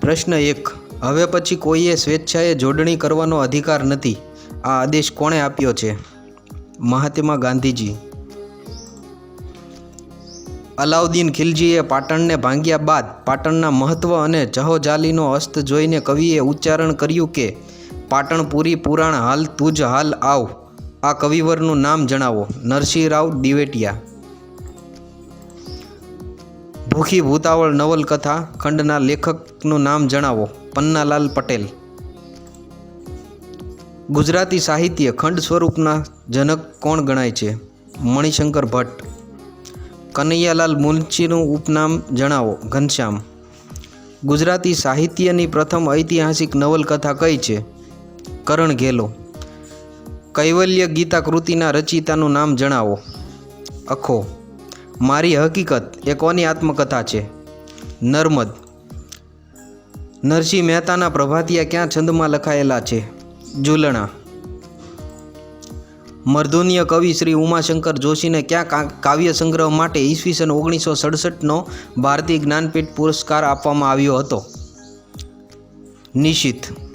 પ્રશ્ન એક, હવે પછી કોઈએ સ્વેચ્છાએ જોડણી કરવાનો અધિકાર નથી? આ આદેશ કોણે આપ્યો છે? મહાત્મા ગાંધીજી. અલાઉદ્દીન ખિલજીએ પાટણને ભાંગ્યા બાદ પાટણના મહત્વ અને જહોજાલીનો અસ્ત જોઈને કવિએ ઉચ્ચારણ કર્યું કે, પાટણ પૂરી પુરાણ હાલ તુજ હાલ આવ. આ કવિવરનું નામ જણાવો. નરસિંહરાવ દિવેટિયા. ભૂખી ભૂતાવળ નવલકથા ખંડના લેખકનું નામ જણાવો. પન્નાલાલ પટેલ. ગુજરાતી સાહિત્ય ખંડ સ્વરૂપના જનક કોણ ગણાય છે? મણિશંકર ભટ્ટ. કનૈયાલાલ મુનશીનું ઉપનામ જણાવો, ઘનશ્યામ. ગુજરાતી સાહિત્યની પ્રથમ ઐતિહાસિક નવલકથા કઈ છે? કરણ ઘેલો. કૈવલ્ય ગીતા કૃતિના રચયિતાનું નામ જણાવો. અખો. મારી હકીકત એ કોની આત્મકથા છે. નર્મદ. નરસિંહ મહેતાના પ્રભાતિયા ક્યાં છંદમાં લખાયેલા છે? ઝૂલણા. મર્દુનીય કવિ શ્રી ઉમાશંકર જોશીને ક્યાં કાવ્ય સંગ્રહ માટે ઈસવીસન ઓગણીસો સડસઠનો ભારતીય જ્ઞાનપીઠ પુરસ્કાર આપવામાં આવ્યો હતો? નિશિત.